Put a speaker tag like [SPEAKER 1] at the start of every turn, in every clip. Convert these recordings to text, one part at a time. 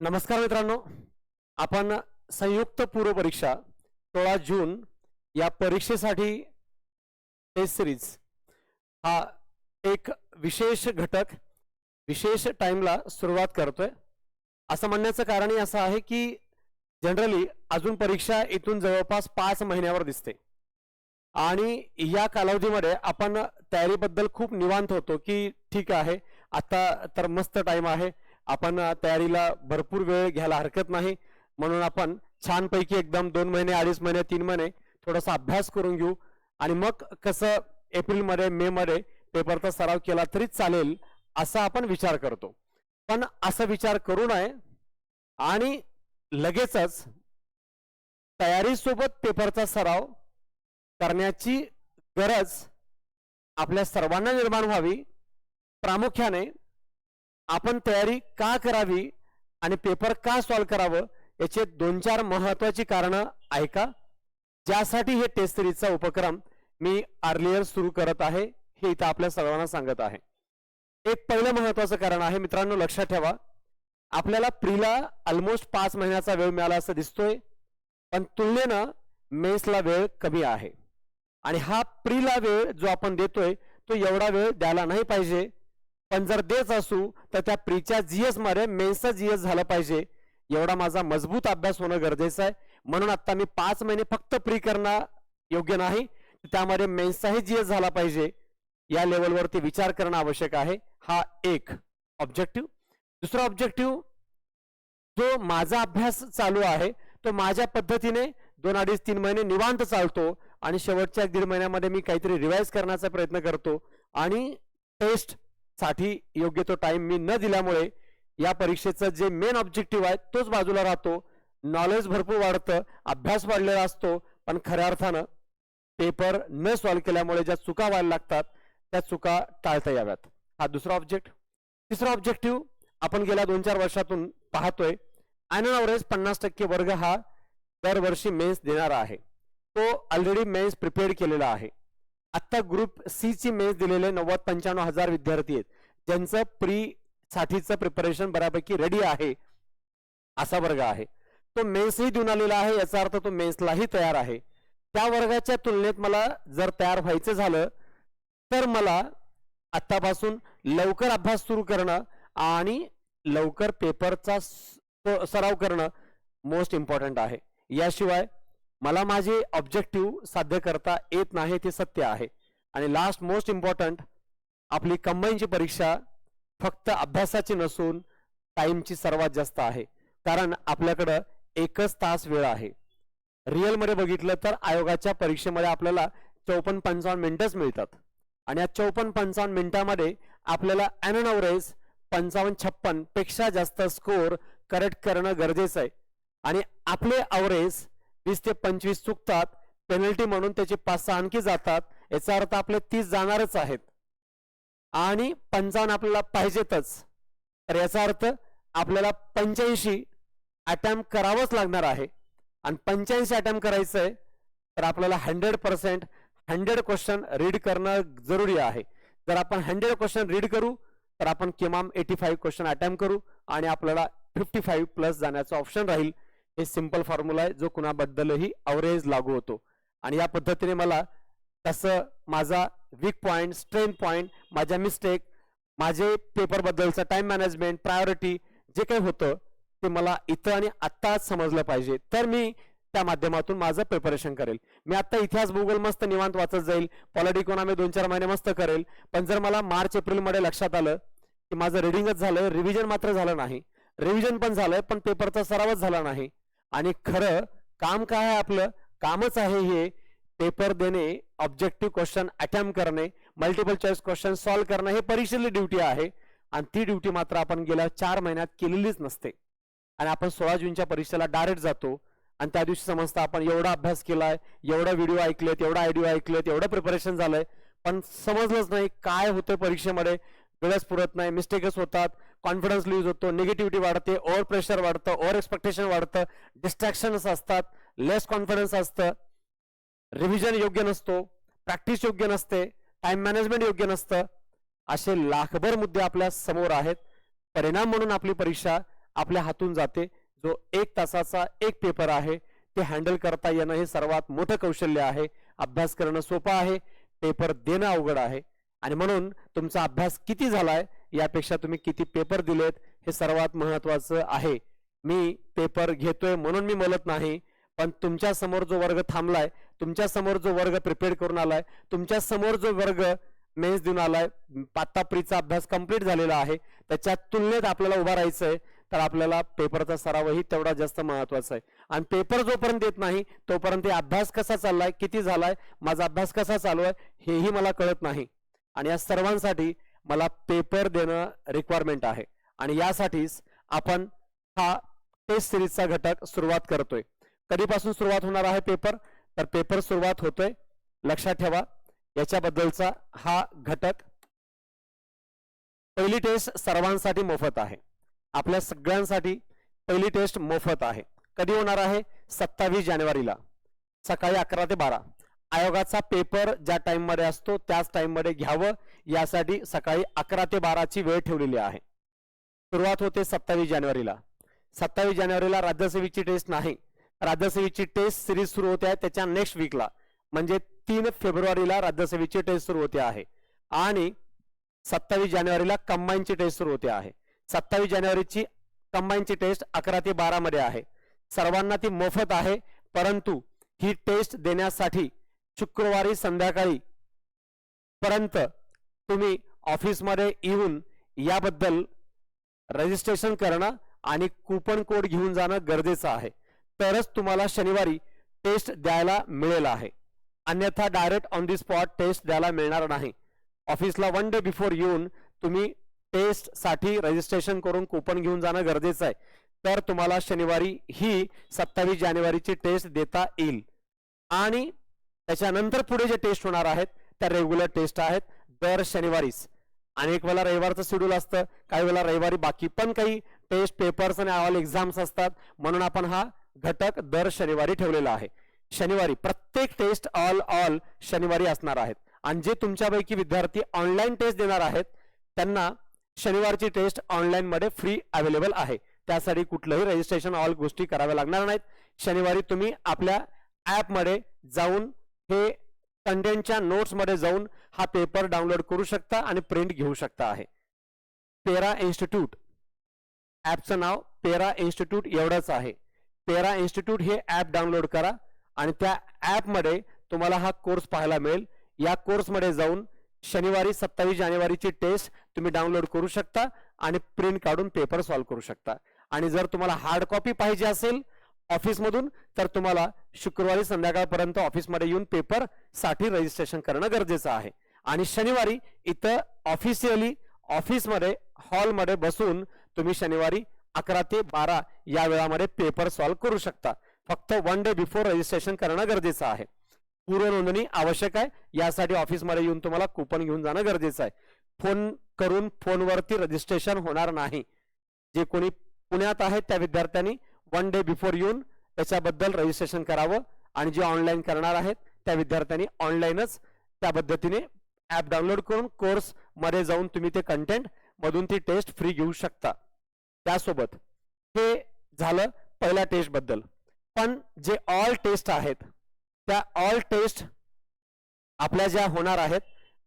[SPEAKER 1] नमस्कार मित्रांनो. आपण संयुक्त पूर्व परीक्षा सोळा जून या परीक्षेसाठी टेस्ट सिरीज हा एक विशेष घटक विशेष टाईमला सुरुवात करतोय. असं म्हणण्याचं कारणही असं आहे की जनरली अजून परीक्षा इथून जवळपास पाच महिन्यावर दिसते. आणि या कालावधीमध्ये आपण तयारीबद्दल खूप निवांत होतो की ठीक आहे आता तर मस्त टाईम आहे. आपण तयारीला भरपूर वेळ घ्यायला हरकत नाही. म्हणून आपण छानपैकी एकदम दोन महिने अडीच महिने तीन महिने थोडासा अभ्यास करून घेऊ. आणि मग कसं एप्रिलमध्ये मे मध्ये पेपरचा सराव केला तरी चालेल असा आपण विचार करतो. पण असा विचार करू नये आणि लगेचच तयारीसोबत पेपरचा सराव करण्याची गरज आपल्या सर्वांना निर्माण व्हावी. प्रामुख्याने आपण तयारी का करावी आणि पेपर का सॉल्व्ह करावं याचे दोन चार महत्वाची कारणं ऐका ज्यासाठी हे टेस्ट सिरीजचा उपक्रम मी अर्लियर सुरू करत आहे हे इथं आपल्या सर्वांना सांगत आहे. एक पहिलं महत्वाचं कारण आहे मित्रांनो लक्षात ठेवा. आपल्याला प्रीला ऑलमोस्ट पाच महिन्याचा वेळ मिळाला असं दिसतोय पण तुलनेनं मेन्सला वेळ कमी आहे. आणि हा प्रीला वेळ जो आपण देतोय तो एवढा वेळ द्यायला नाही पाहिजे. पण जर देच असू तर त्या प्रीच्या जीएसमध्ये मेन्सचा जीएस झाला पाहिजे. एवढा माझा मजबूत अभ्यास होणं गरजेचं आहे. म्हणून आता मी पाच महिने फक्त प्री करणं योग्य नाही. त्यामध्ये मेन्सचाही जीएस झाला पाहिजे. या लेवलवरती विचार करणं आवश्यक आहे. हा एक ऑब्जेक्टिव्ह दुसरा ऑब्जेक्टिव्ह जो माझा अभ्यास चालू आहे तो माझ्या पद्धतीने दोन अडीच तीन महिने निवांत चालतो आणि शेवटच्या एक दीड महिन्यामध्ये मी काहीतरी रिवाईज करण्याचा प्रयत्न करतो आणि टेस्ट साठी योग्य तो टाइम मी न दिल्यामुळे या परीक्षेचं जे मेन ऑब्जेक्टिव्ह आहे तोच बाजूला राहतो. नॉलेज भरपूर वाढतं अभ्यास वाढलेला असतो पण खऱ्या अर्थानं पेपर न सॉल्व्ह केल्यामुळे ज्या चुका व्हायला लागतात त्या चुका टाळता याव्यात. हा दुसरा ऑब्जेक्ट तिसरा ऑब्जेक्टिव्ह आपण गेल्या दोन चार वर्षातून पाहतोय अॅन अवरेज पन्नास टक्के वर्ग हा दरवर्षी मेन्स देणारा आहे. तो ऑलरेडी मेन्स प्रिपेअर केलेला आहे. आत्ता ग्रुप सी ची मेन्स दिलेले नव्वद पंच्याण्णव हजार विद्यार्थी आहेत. ज्यांचं प्री साठीचं प्रिपरेशन बऱ्यापैकी रेडी आहे असा वर्ग आहे. तो मेन्सही देऊन आलेला आहे याचा अर्थ तो मेन्सलाही तयार आहे. त्या वर्गाच्या तुलनेत मला जर तयार व्हायचं झालं तर मला आत्तापासून लवकर अभ्यास सुरू करणं आणि लवकर पेपरचा सराव करणं मोस्ट इम्पॉर्टंट आहे. याशिवाय मला माझे ऑब्जेक्टिव्ह साध्य करता येत नाही ते सत्य आहे. आणि लास्ट मोस्ट इम्पॉर्टंट आपली कंबाईनची परीक्षा फक्त अभ्यासाची नसून टाईमची सर्वात जास्त आहे. कारण आपल्याकडं एकच तास वेळ आहे. रिअलमध्ये बघितलं तर आयोगाच्या परीक्षेमध्ये आपल्याला चौपन्न पंचावन्न मिनिटंच मिळतात. आणि या चौपन्न पंचावन्न मिनिटामध्ये आपल्याला ॲन अवरेज पंचावन्न छप्पनपेक्षा जास्त स्कोर करेक्ट करणं गरजेचं आहे. आणि आपले अवरेज वीस ते पंचवीस चुकतात. पेनल्टी म्हणून त्याचे पाच सहा आणखी जातात. याचा अर्थ आपले तीस जाणारच आहेत. आणि पंचावन्न आपल्याला पाहिजेतच. तर याचा अर्थ आपल्याला पंच्याऐंशी अटेम्प्ट करावंच लागणार आहे. आणि पंच्याऐंशी अटेम्प्ट करायचं आहे तर आपल्याला hundred percent hundred question read करणं जरुरी आहे. जर आपण हंड्रेड क्वेश्चन रीड करू तर आपण किमान एटी फाईव्ह क्वेश्चन अटेम्प्ट करू आणि आपल्याला फिफ्टी फाईव्ह प्लस जाण्याचं ऑप्शन राहील. हे सिंपल फॉर्म्युला आहे जो कुणाबद्दलही अवरेज लागू होतो. आणि या पद्धतीने मला तसं माझा वीक पॉईंट स्ट्रेंथ पॉईंट माझ्या मिस्टेक माझे पेपरबद्दलचं टाईम टाइम मॅनेजमेंट प्रायोरिटी जे काही होतं ते मला इथं आणि आत्ताच समजलं पाहिजे. तर मी त्या माध्यमातून माझं प्रिपरेशन करेल. मी आता इतिहास भूगोल मस्त निवांत वाचत जाईल. पॉलिट इकॉनॉमी दोन चार महिने मस्त करेल. पण जर मला मार्च एप्रिलमध्ये लक्षात आलं की माझं रिडिंगच झालं रिव्हिजन मात्र झालं नाही. रिव्हिजन पण झालंय पण पेपरचा सरावच झाला नाही. आणि खरं काम काय आहे आपलं? कामच आहे हे. पेपर देणे ऑब्जेक्टिव्ह क्वेश्चन अटेम्प्ट करणे मल्टिपल चॉईस क्वेश्चन सॉल्व्ह करणं हे परीक्षेची ड्युटी आहे. आणि ती ड्युटी मात्र आपण गेल्या चार महिन्यात केलेलीच नसते. आणि आपण सोळा जूनच्या परीक्षेला डायरेक्ट जातो. आणि त्या दिवशी समजतं आपण एवढा अभ्यास केलाय एवढा व्हिडिओ ऐकलेत एवढा आयडिओ ऐकलेत एवढं प्रिपरेशन झालंय. पण समजलंच नाही काय होतं परीक्षेमध्ये. वेळच पुरत नाही मिस्टेकच होतात कॉन्फिडन्स लूज होतो निगेटिव्हिटी वाढते ओव्हर प्रेशर वाढतं ओव्हर एक्सपेक्टेशन वाढतं डिस्ट्रॅक्शन्स असतात लेस कॉन्फिडन्स असतं. रिव्हिजन योग्य नसतो प्रॅक्टिस योग्य नसते टाइम मॅनेजमेंट योग्य नसतं असे लाखभर मुद्दे आपल्यासमोर आहेत. परिणाम म्हणून आपली परीक्षा आपल्या हातून जाते. जो एक तासाचा एक पेपर आहे ते हँडल करता येणं हे सर्वात मोठं कौशल्य आहे. अभ्यास करणं सोपं आहे पेपर देणं अवघड आहे. आणि म्हणून तुमचा अभ्यास किती झालाय यापेक्षा तुम्ही किती पेपर दिलेत हे सर्वात महत्वाचं आहे. मी पेपर घेतोय म्हणून मी बोलत नाही पण तुमच्यासमोर जो वर्ग थांबलाय तुमच्यासमोर जो वर्ग प्रिपेअर करून आलाय तुमच्यासमोर जो वर्ग मेन्स देऊन आलाय पात्ताप्रीचा अभ्यास कंप्लीट झालेला आहे त्याच्या तुलनेत आपल्याला उभा राहायचंय तर आपल्याला पेपरचा सरावही तेवढा जास्त महत्त्वाचा आहे. आणि पेपर जोपर्यंत येत नाही तोपर्यंत हे अभ्यास कसा चाललाय किती झालाय माझा अभ्यास कसा चालू आहे हेही मला कळत नाही. आणि या सर्वांसाठी मला पेपर देणं रिक्वायरमेंट आहे. आणि यासाठीच आपण हा टेस्ट सिरीजचा घटक सुरुवात करतोय. कधीपासून सुरुवात होणार आहे पेपर? तर पेपर सुरुवात होतोय. लक्षात ठेवा. याच्याबद्दलचा हा घटक पहिली टेस्ट सर्वांसाठी मोफत आहे. आपल्या सगळ्यांसाठी पहिली टेस्ट मोफत आहे. कधी होणार आहे? सत्तावीस जानेवारीला. सकाळी अकरा ते बारा. आयोगाचा पेपर ज्या टाइममध्ये असतो त्याच टाइममध्ये घ्यावं. यासाठी सकाळी अकरा ते बाराची वेळ ठेवलेली आहे. सुरुवात होते सत्तावीस जानेवारीला. सत्तावीस जानेवारीला राज्यसेवेची टेस्ट नाही. राज्यसेवेची टेस्ट सिरीज सुरू होते आहे. त्याच्या नेक्स्ट वीकला म्हणजे तीन फेब्रुवारीला राज्यसेवेची टेस्ट सुरू होते आहे. आणि सत्तावीस जानेवारीला कंबाईनची टेस्ट सुरू होते आहे. सत्तावीस जानेवारीची कंबाईनची टेस्ट अकरा ते बारा मध्ये आहे. सर्वांना ती मोफत आहे. परंतु ही टेस्ट देण्यासाठी शुक्रवारी संध्याकाळी पर्यंत तुम्ही ऑफिसमध्ये येऊन याबद्दल रजिस्ट्रेशन करणं आणि कुपन कोड घेऊन जाणं गरजेचं आहे. तरच तुम्हाला शनिवारी टेस्ट द्यायला मिळेल आहे. अन्यथा direct on the spot test द्यायला मिळणार नाही. ऑफिसला वन डे बिफोर येऊन तुम्ही टेस्टसाठी रजिस्ट्रेशन करून कुपन घेऊन जाणं गरजेचं आहे. तर तुम्हाला शनिवारी ही सत्तावीस जानेवारीची टेस्ट देता येईल. आणि त्याच्यानंतर पुढे जे टेस्ट होणार आहेत त्या रेग्युलर टेस्ट आहेत दर शनिवारीच. अनेक वेळा रविवारचं शेड्यूल असतं काही वेळा रविवारी बाकी पण काही टेस्ट पेपर्स आणि ऑल एक्झाम्स असतात म्हणून आपण हा घटक दर शनिवारी ठेवलेला आहे. शनिवारी प्रत्येक टेस्ट ऑल ऑल शनिवारी असणार आहेत. आणि जे तुमच्यापैकी विद्यार्थी ऑनलाईन टेस्ट देणार आहेत त्यांना शनिवारची टेस्ट ऑनलाईनमध्ये फ्री अवेलेबल आहे. त्यासाठी कुठलंही रजिस्ट्रेशन ऑल गोष्टी कराव्या लागणार नाहीत. शनिवारी तुम्ही आपल्या ॲपमध्ये जाऊन हे कंटेंटच्या नोट्समध्ये जाऊन हा पेपर डाउनलोड करू शकता आणि प्रिंट घेऊ शकता आहे. पेरा इन्स्टिट्यूट. ॲपचं नाव पेरा इन्स्टिट्यूट एवढंच आहे. पेरा इन्स्टिट्यूट हे ॲप डाउनलोड करा आणि त्या ॲपमध्ये तुम्हाला हा कोर्स पाहायला मिळेल. या कोर्समध्ये जाऊन शनिवारी सत्तावीस जानेवारीची टेस्ट तुम्ही डाउनलोड करू शकता आणि प्रिंट काढून पेपर सॉल्व करू शकता. आणि जर तुम्हाला हार्ड कॉपी पाहिजे असेल ऑफिसमधून तर तुम्हाला शुक्रवारी संध्याकाळपर्यंत ऑफिसमध्ये येऊन पेपरसाठी रजिस्ट्रेशन करणं गरजेचं आहे. आणि शनिवारी इथं ऑफिशियली ऑफिसमध्ये हॉलमध्ये बसून तुम्ही शनिवारी अकरा ते बारा या वेळामध्ये पेपर सॉल्व्ह करू शकता. फक्त वन डे बिफोर रजिस्ट्रेशन करणं गरजेचं आहे. पूर्व नोंदणी आवश्यक आहे. यासाठी ऑफिसमध्ये येऊन तुम्हाला कुपन घेऊन जाणं गरजेचं आहे. फोन करून फोनवरती रजिस्ट्रेशन होणार नाही. जे कोणी पुण्यात आहेत त्या विद्यार्थ्यांनी वन डे बिफोर येऊन त्याच्याबद्दल रजिस्ट्रेशन करावं आणि जे ऑनलाईन करणार आहेत त्या विद्यार्थ्यांनी ऑनलाईनच त्या पद्धतीने ॲप डाउनलोड करून कोर्समध्ये जाऊन तुम्ही ते कंटेंट मधून ती टेस्ट फ्री घेऊ शकता. त्यासोबत हे झालं पहिल्या टेस्टबद्दल. पण जे ऑल टेस्ट आहेत त्या ऑल टेस्ट आपल्या ज्या होणार आहेत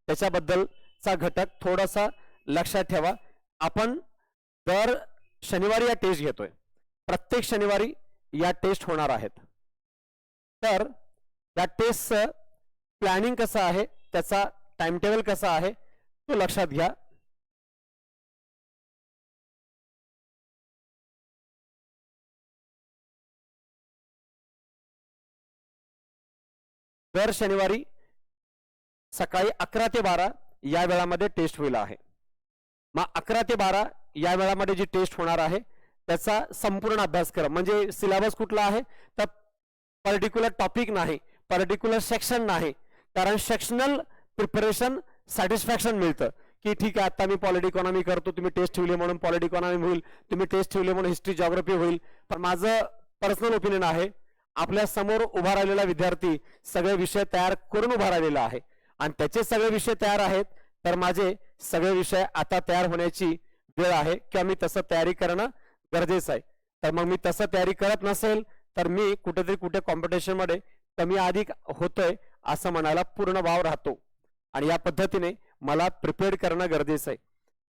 [SPEAKER 1] त्याच्याबद्दलचा घटक थोडासा लक्षात ठेवा. आपण दर शनिवारी या टेस्ट घेतोय. प्रत्येक शनिवारी या टेस्ट होणार आहेत. तर या टेस्टचं प्लॅनिंग कसं आहे त्याचा टाइम टेबल कसा आहे तो लक्षात घ्या. दर शनिवारी सकाळी अकरा ते बारा या वेळामध्ये टेस्ट होईल आहे. मग अकरा ते बारा या वेळामध्ये जी टेस्ट होणार आहे त्याचा संपूर्ण अभ्यासक्रम म्हणजे सिलेबस कुठला आहे? तर पर्टिक्युलर टॉपिक नाही पर्टिक्युलर सेक्शन नाही. कारण सेक्शनल प्रिपरेशन सॅटिस्फॅक्शन मिळतं. की ठीक आहे आता मी पॉलिट इकॉनॉमी करतो तुम्ही टेस्ट ठेवली म्हणून पॉलिट इकॉनॉमी होईल तुम्ही टेस्ट ठेवली म्हणून हिस्ट्री जॉग्रफी होईल. पण माझं पर्सनल ओपिनियन आहे आपल्यासमोर उभा राहिलेला विद्यार्थी सगळे विषय तयार करून उभा राहिलेला आहे. आणि त्याचे सगळे विषय तयार आहेत तर माझे सगळे विषय आता तयार होण्याची वेळ आहे किंवा मी तसं तयारी करणं गरजेचं आहे. तर मग मी तसं तयारी करत नसेल तर मी कुठेतरी कुठे कॉम्पिटिशनमध्ये कमी अधिक होतोय असं म्हणायला पूर्ण भाव राहतो. आणि या पद्धतीने मला प्रिपेअर करणं गरजेचं आहे.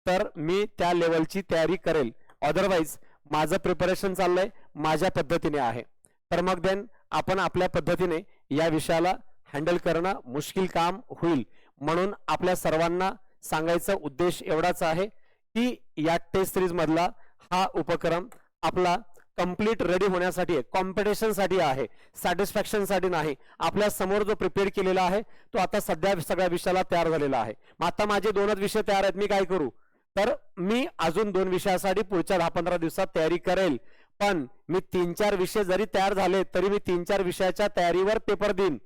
[SPEAKER 1] तर मी त्या लेवलची तयारी करेल. अदरवाईज माझं प्रिपरेशन चाललंय माझ्या पद्धतीने आहे. तर मग देन आपण आपल्या पद्धतीने या विषयाला हँडल करणं मुश्किल काम होईल. म्हणून आपल्या सर्वांना सांगायचा उद्देश एवढाच आहे की या टेस्ट सिरीजमधला हा उपक्रम आपला कंप्लीट रेडी होण्यासाठी आहे. कॉम्पिटिशनसाठी आहे. सॅटिस्फॅक्शनसाठी नाही. आपल्यासमोर जो प्रिपेअर केलेला आहे तो आता सध्या सगळ्या विषयाला तयार झालेला आहे. मग आता माझे दोनच विषय तयार आहेत मी काय करू? तर मी अजून दोन विषयासाठी पुढच्या दहा पंधरा दिवसात तयारी करेल. पण मी तीन चार विषय जरी तयार झाले तरी मी तीन चार विषयाच्या तयारीवर पेपर देईन.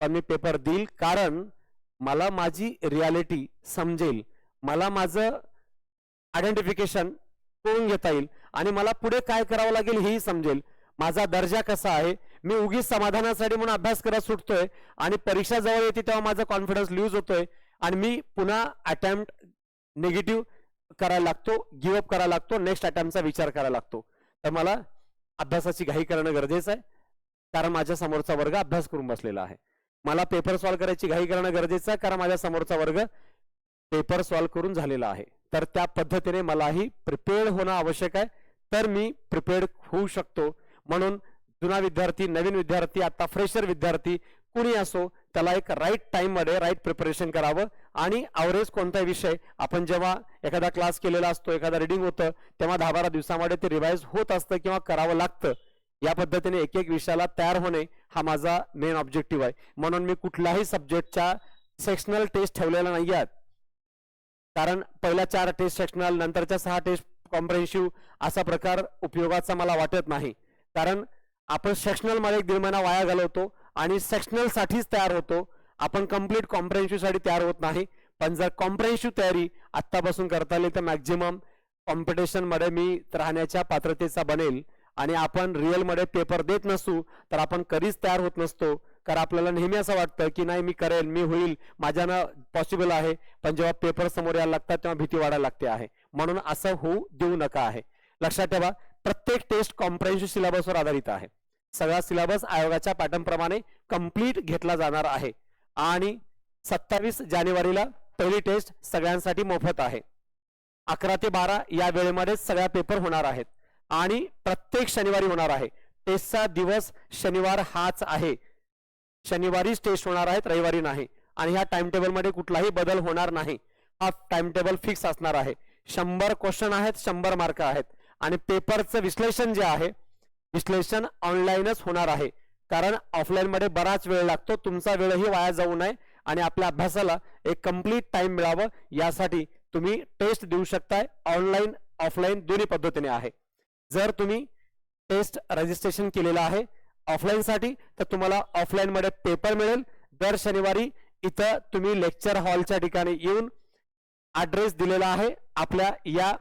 [SPEAKER 1] पण मी पेपर देईल कारण मला माझी रियालिटी समजेल. मला माझं आयडेंटिफिकेशन करून घेता येईल आणि मला पुढे काय करावं लागेल हेही समजेल. माझा दर्जा कसा आहे? मी उगीच समाधानासाठी म्हणून अभ्यास करत सुटतोय आणि परीक्षा जवळ येते तेव्हा माझा कॉन्फिडन्स लूज होतोय आणि मी पुन्हा अटेम्प्ट निगेटिव्ह करायला लागतो गिव्ह अप करायला लागतो नेक्स्ट अटेम्प्टचा विचार करायला लागतो. तर मला अभ्यासाची घाई करणं गरजेचं आहे. कारण माझ्या समोरचा वर्ग अभ्यास करून बसलेला आहे. मला पेपर सॉल्व्ह करायची घाई करणं गरजेचं आहे कारण माझ्या समोरचा वर्ग पेपर सॉल्व्ह करून झालेला आहे. तर त्या पद्धतीने मलाही प्रिपेअर्ड होणं आवश्यक आहे. तर मी प्रिपेअर्ड होऊ शकतो. म्हणून जुना विद्यार्थी नवीन विद्यार्थी आता फ्रेशर विद्यार्थी कुणी असो त्याला एक राईट टाईममध्ये राईट प्रिपरेशन करावं. आणि अवरेज कोणताही विषय आपण जेव्हा एखादा क्लास केलेला असतो एखादा रिडिंग होतं तेव्हा दहा बारा दिवसामध्ये ते रिवाइज होत असतं किंवा करावं लागतं. या पद्धतीने एक एक विषयाला तयार होणे हा माझा मेन ऑब्जेक्टिव्ह आहे. म्हणून मी कुठल्याही सब्जेक्टच्या सेक्शनल टेस्ट ठेवलेल्या नाही आहेत कारण पहिल्या चार टेस्ट सेक्शनल नंतरच्या सहा टेस्ट कॉम्प्रेन्सिव्ह असा प्रकार उपयोगाचा मला वाटत नाही. कारण आपण सेक्शनलमध्ये एक दीड महिना वाया घालवतो आणि सेक्शनलसाठीच तयार होतो. आपण कंप्लीट कॉम्प्रेन्शिव्हसाठी तयार होत नाही. पण जर कॉम्प्रेन्सिव्ह तयारी आत्तापासून करता आली तर मॅक्झिमम कॉम्पिटिशनमध्ये मी राहण्याच्या पात्रतेचा बनेल. आणि आपण रिअलमध्ये पेपर देत नसू तर आपण कधीच तयार होत नसतो. कारण आपल्याला नेहमी असं वाटतं की नाही मी करेल मी होईल माझ्यानं पॉसिबल आहे. पण जेव्हा पेपर समोर यायला लागतात तेव्हा भीती वाढायला लागते आहे. म्हणून असं होऊ देऊ नका आहे. लक्षात ठेवा प्रत्येक टेस्ट कॉम्प्रेन्शिव्ह सिलेबसवर आधारित आहे. सगळा सिलेबस आयोगाच्या पॅटर्नप्रमाणे कंप्लीट कंप्लीट घेतला जाणार आहे. आणि सत्तावीस जानेवारीला पहिली टेस्ट सगळ्यांसाठी मोफत आहे. अकरा ते बारा या वेळेमध्ये सगळ्या पेपर होणार आहेत. आणि प्रत्येक शनिवारी होणार आहे. टेस्टचा दिवस शनिवार हाच आहे. शनिवारीच टेस्ट होणार आहेत रविवारी नाही. आणि ह्या टाइम कुठलाही बदल होणार नाही. हा टाइम टेबल फिक्स असणार आहे. शंभर क्वेश्चन आहेत शंभर मार्क आहेत. आणि पेपरचं विश्लेषण जे आहे विश्लेषण ऑनलाईनच होणार आहे. कारण ऑफलाईनमध्ये बराच वेळ लागतो तुमचा वेळही वाया जाऊ नये आणि आपल्या अभ्यासाला एक कंप्लीट टाइम मिळावं यासाठी तुम्ही टेस्ट देऊ शकताय. ऑनलाईन ऑफलाईन दोन्ही पद्धतीने आहे. जर तुम्ही टेस्ट रजिस्ट्रेशन केलेलं आहे ऑफलाईनसाठी तर तुम्हाला ऑफलाईनमध्ये पेपर मिळेल. दर शनिवारी इथं तुम्ही लेक्चर हॉलच्या ठिकाणी येऊन ऍड्रेस दिलेला आहे. आपल्या या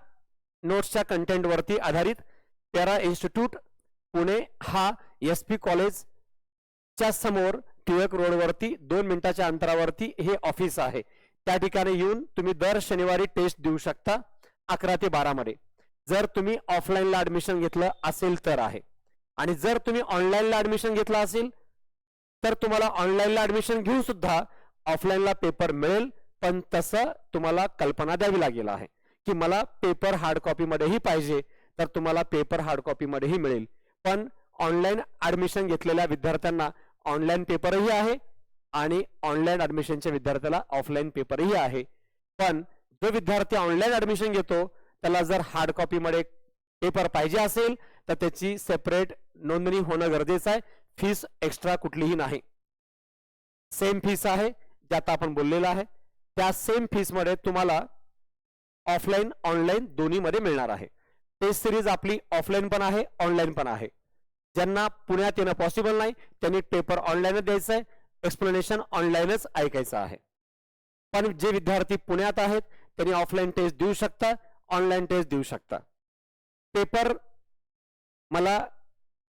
[SPEAKER 1] नोट्सच्या कंटेंटवरती आधारित. तेरा इन्स्टिट्यूट पुणे हा एस पी कॉलेजच्या समोर टिळक रोडवरती दोन मिनिटाच्या अंतरावरती हे ऑफिस आहे. त्या ठिकाणी येऊन तुम्ही दर शनिवारी टेस्ट देऊ शकता अकरा ते बारा मध्ये. जर तुम्ही ऑफलाईनला ऍडमिशन घेतलं असेल तर आहे. आणि जर तुम्ही ऑनलाईनला ऍडमिशन घेतलं असेल तर तुम्हाला ऑनलाईनला ऍडमिशन घेऊन सुद्धा ऑफलाईनला पेपर मिळेल. पण तसं तुम्हाला कल्पना द्यावी लागेल आहे. की मला पेपर हार्ड कॉपीमध्येही पाहिजे तर तुम्हाला पेपर हार्ड कॉपीमध्येही मिळेल. पण ऑनलाईन ऍडमिशन घेतलेल्या विद्यार्थ्यांना ऑनलाईन पेपरही आहे आणि ऑनलाईन ऍडमिशनच्या विद्यार्थ्याला ऑफलाईन पेपरही आहे. पण जो विद्यार्थी ऑनलाईन ऍडमिशन घेतो त्याला जर हार्ड कॉपीमध्ये पेपर पाहिजे असेल तर त्याची सेपरेट नोंदणी होणं गरजेचं आहे. फीस एक्स्ट्रा कुठलीही नाही. सेम फीस आहे जे आता आपण बोललेलं आहे. त्या सेम फीसमध्ये तुम्हाला ऑफलाईन ऑनलाईन दोन्हीमध्ये मिळणार आहे. टेस्ट सिरीज आपली ऑफलाईन पण आहे ऑनलाईन पण आहे. ज्यांना पुण्यात येणं पॉसिबल नाही त्यांनी पेपर ऑनलाईनच द्यायचं आहे एक्सप्लेनेशन ऑनलाईनच ऐकायचं आहे. पण जे विद्यार्थी पुण्यात आहेत त्यांनी ऑफलाईन टेस्ट देऊ शकता ऑनलाईन टेस्ट देऊ शकता. पेपर मला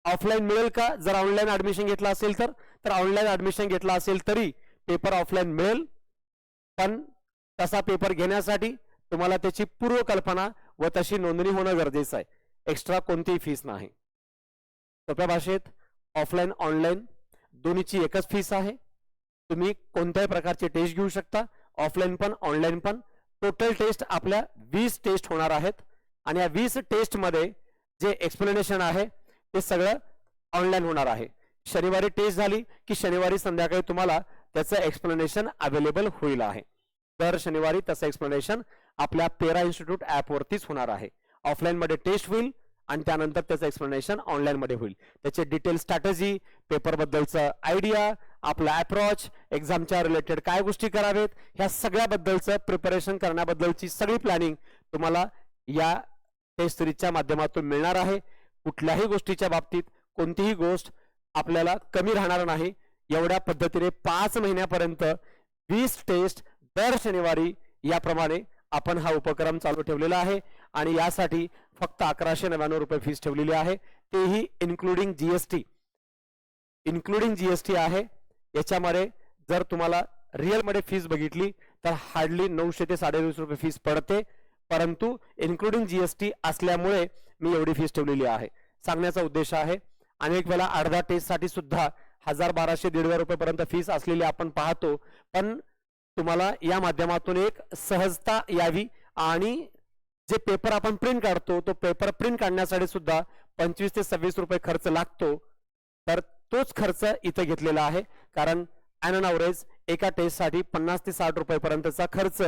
[SPEAKER 1] ऑफलाईन मिळेल का? जर ऑनलाईन ऍडमिशन घेतलं असेल तर तर ऑनलाईन ऍडमिशन घेतलं असेल तरी पेपर ऑफलाईन मिळेल. पण तसा पेपर घेण्यासाठी तुम्हाला त्याची पूर्वकल्पना व तशी नोंदणी होणं गरजेचं आहे. एक्स्ट्रा कोणतीही फीस नाही. सोप्या भाषेत ऑफलाईन ऑनलाईन दोन्हीची एकच फीस आहे. तुम्ही कोणत्याही प्रकारची टेस्ट घेऊ शकता. ऑफलाईन पण ऑनलाईन पण. टोटल टेस्ट आपल्या वीस टेस्ट होणार आहेत. आणि या वीस टेस्टमध्ये जे एक्सप्लेनेशन आहे ते सगळं ऑनलाईन होणार आहे. शनिवारी टेस्ट झाली की शनिवारी संध्याकाळी तुम्हाला त्याचं एक्सप्लेनेशन अवेलेबल होईल आहे. दर शनिवारी त्याचं एक्सप्लेनेशन आपल्या पेरा इन्स्टिट्यूट ॲपवरतीच होणार आहे. ऑफलाईनमध्ये टेस्ट होईल आणि त्यानंतर त्याचं एक्सप्लेनेशन ऑनलाईनमध्ये होईल. त्याचे डिटेल स्ट्रॅटजी पेपरबद्दलचं आयडिया आपला अप्रोच एक्झामच्या रिलेटेड काय गोष्टी करावेत ह्या सगळ्याबद्दलचं प्रिपरेशन करण्याबद्दलची सगळी प्लॅनिंग तुम्हाला या टेस्ट सिरीजच्या माध्यमातून मिळणार आहे. कुठल्याही गोष्टीच्या बाबतीत कोणतीही गोष्ट आपल्याला कमी राहणार नाही. एवढ्या पद्धतीने पाच महिन्यापर्यंत वीस टेस्ट दर शनिवारी याप्रमाणे आपण हा उपक्रम चालू ठेवलेला आहे आणि यासाठी फक्त अकराशे नव्याण्णव रुपये फीस ठेवलेली आहे. तेही इन्क्लुडिंग जीएसटी इन्क्लुडिंग जीएसटी आहे. याच्यामध्ये जर तुम्हाला रिअलमध्ये फीस बघितली तर हार्डली नऊशे ते साडेतीस रुपये फीस पडते. परंतु इन्क्लुडिंग जीएसटी असल्यामुळे मी एवढी फीस ठेवलेली आहे. सांगण्याचा उद्देश आहे. अनेक वेळा अर्धा टेस्टसाठी सुद्धा हजार बाराशे दीड हजार रुपयेपर्यंत फीस असलेली आपण पाहतो. पण तुम्हाला या माध्यमातून एक सहजता यावी आणि जे पेपर आपण प्रिंट काढतो तो पेपर प्रिंट काढण्यासाठी सुद्धा पंचवीस ते सव्वीस रुपये खर्च लागतो. तर तोच खर्च इथं घेतलेला आहे. कारण ॲन अन अवरेज एका टेस्टसाठी पन्नास ते साठ रुपयेपर्यंतचा खर्च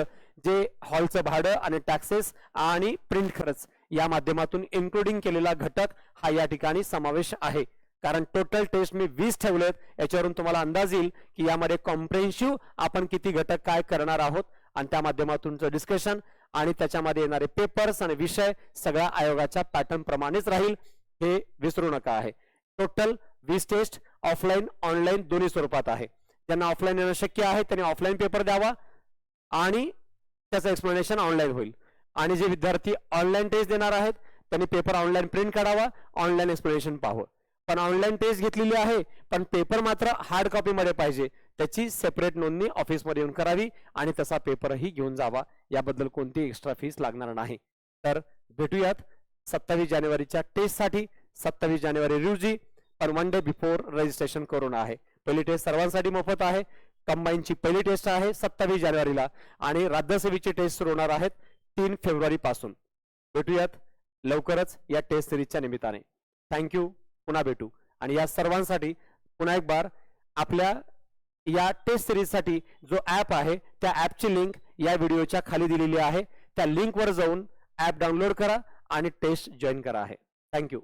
[SPEAKER 1] जे हॉलचं भाडं आणि टॅक्सेस आणि प्रिंट खर्च या माध्यमातून इन्क्लुडिंग केलेला घटक हा या ठिकाणी समावेश आहे. कारण टोटल टेस्ट मी वीस ठेवलेत. याच्यावरून तुम्हाला अंदाज येईल की यामध्ये कॉम्प्रेन्शिव्ह आपण किती घटक काय करणार आहोत. आणि त्या माध्यमातूनचं डिस्कशन आणि त्याच्यामध्ये येणारे पेपर्स आणि विषय सगळ्या आयोगाच्या पॅटर्न प्रमाणेच राहील. हे विसरू नका आहे. टोटल वीस टेस्ट ऑफलाईन ऑनलाईन दोन्ही स्वरूपात आहे. ज्यांना ऑफलाईन येणं शक्य आहे त्यांनी ऑफलाईन पेपर द्यावा आणि त्याचं एक्सप्लेनेशन ऑनलाईन होईल. आणि जे विद्यार्थी ऑनलाईन टेस्ट देणार आहेत त्यांनी पेपर ऑनलाईन प्रिंट काढावा ऑनलाईन एक्सप्लेनेशन पाहावं. पण ऑनलाईन टेस्ट घेतलेली आहे. पण पेपर मात्र हार्ड कॉपीमध्ये पाहिजे. त्याची सेपरेट नोंदणी ऑफिसमध्ये येऊन करावी आणि तसा पेपरही घेऊन जावा. याबद्दल कोणती एक्स्ट्रा फीस लागणार नाही. तर भेटूयात सत्तावीस जानेवारीच्या टेस्टसाठी सत्तावीस जानेवारी रोजी पण वन डे बिफोर रजिस्ट्रेशन करून आहे. पहिली टेस्ट सर्वांसाठी मोफत आहे. कंबाईनची पहिली टेस्ट आहे सत्तावीस जानेवारीला आणि राज्यसेवेची टेस्ट सुरू होणार आहेत तीन फेब्रुवारी पासून. भेटूयात लवकरच या टेस्ट सिरीजच्या निमित्ताने. थँक्यू पुन्हा भेटू. आणि या सर्वांसाठी पुन्हा एक बार आपल्या या टेस्ट सिरीजसाठी जो ॲप आहे त्या ॲपची लिंक या व्हिडिओच्या खाली दिलेली आहे. त्या लिंकवर जाऊन ॲप डाउनलोड करा आणि टेस्ट जॉईन करा आहे. थँक्यू